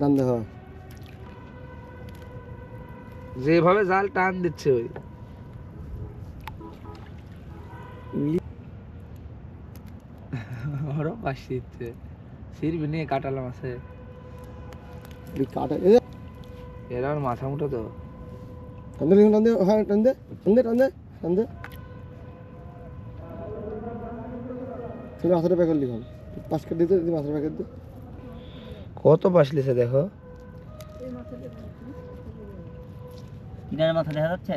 টান দেখ যেভাবে জাল টান দিচ্ছে ওই। পাশে দিচ্ছে। সিরবি নিয়ে কাটালাম আছে। কাটা এরা আমার মাথা মুঠো তো। টান দে টান দে হ্যাঁ টান দে টান দে টান দে টান দে। তুমি মাথাটা প্যাকেট লিখাম পাঁচ কেট দিতে মাথাটা প্যাকেট দে। কত পাশলিছে দেখো? কিনারে মাথা দেখা যাচ্ছে?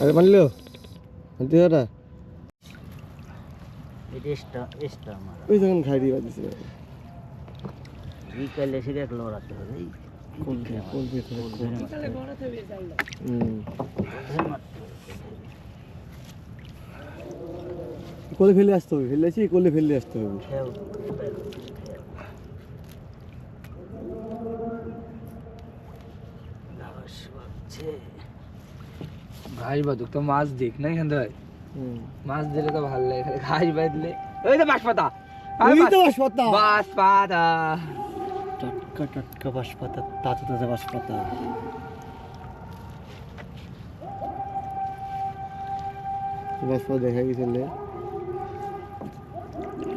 আরে মানলো আনতে এটা এটা এক্সট্রা এক্সট্রা আমার ওই যখন খাই দিয়ে দিছে বিকালে এসে দেখল রাখতে হবে। কোন কোন হুম। কোলে ফেলে আসতে হবে ফেলে আসি কোলে ফেলে আসতে হবে। ঘাস বাদুক তো মাছ দেখ না এখান থেকে হুম মাছ দিলে তো ভালো লাগে খালি ঘাস বাঁধলে ওই তো বাঁশপাতা ওই তো বাঁশপাতা। বাঁশপাতা টাটকা টাটকা বাঁশপাতা তাজা তাজা বাঁশপাতা বাঁশপাতা দেখা গেছিল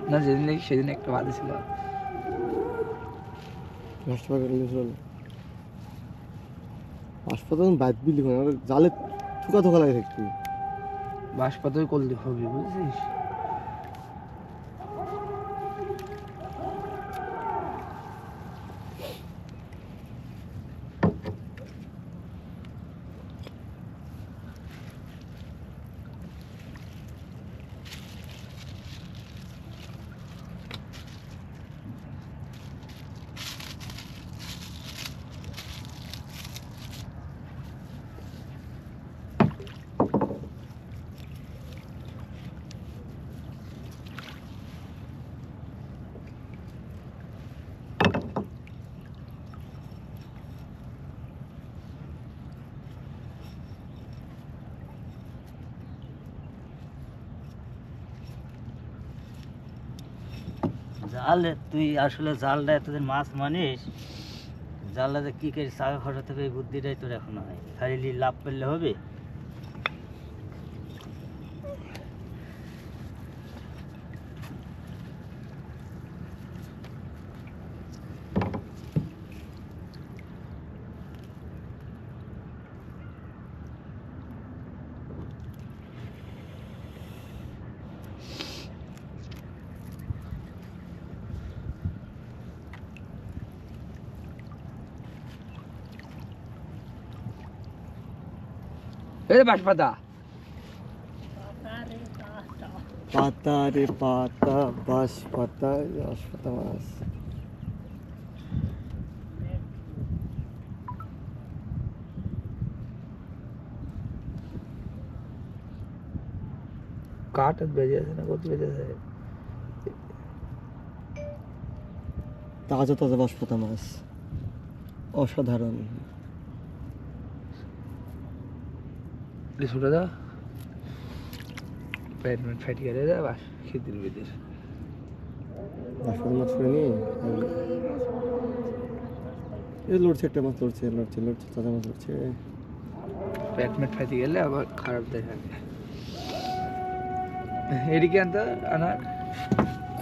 না যেদিন দেখি সেদিন একটা বাদে ছিল বাঁশপাতা নিয়েছিল বাঁশপাতা তখন বাদ বিলি করে ওটা জালে থুকা ধোকা লাগে থাকতে বাঁশপাতাই করলে হবে বুঝছিস? জাল তুই আসলে জালটা এতদিন মাছ মানিস, জালটা কী করে চাকা খসাতে হবে এই বুদ্ধিটাই তোর এখনও হয় খালি লাভ করলে হবে। এই যে বাঁশপাতা পাতা রে পাতা বাঁশপাতা বাঁশপাতা মাছ কাঠ বেজে আছে না কত বেজে আছে? তাজা তাজা বাঁশপাতা মাছ। অসাধারণ। ছোটা দা প্যাট ম্যাট ফাইট করে দা বাস খিদির বিদির বাঁশপাতা মাছ করে নিয়ে এই লড়ছে একটা মাছ লড়ছে লড়ছে লড়ছে তাজা মাছ লড়ছে প্যাট ম্যাট ফাইতে গেলে আবার খারাপ দেখাবে এদিকে আনতে আনার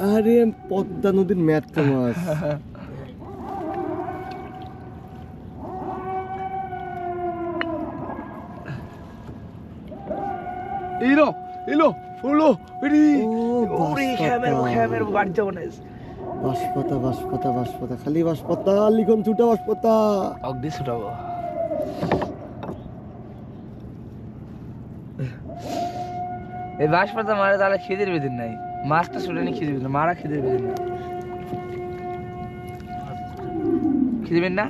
আরে পদ্মা নদীর ম্যাটকা মাছ এলো এলো হলো ও, ওরে বাঁশপাতা। খ্যামের খ্যামের বাড়ি যাব না বাঁশপাতা বাঁশপাতা বাঁশপাতা খালি বাঁশপাতা লিখন ছুটা বাঁশপাতা। অগ্নি ছুটাবো। এই বাঁশপাতা মারে তাহলে খিদের বেদিন নাই। মাছটা ছুটে নি খিদে বেদিন মারা খিদের বেদিন না। খিদে বেদিন না?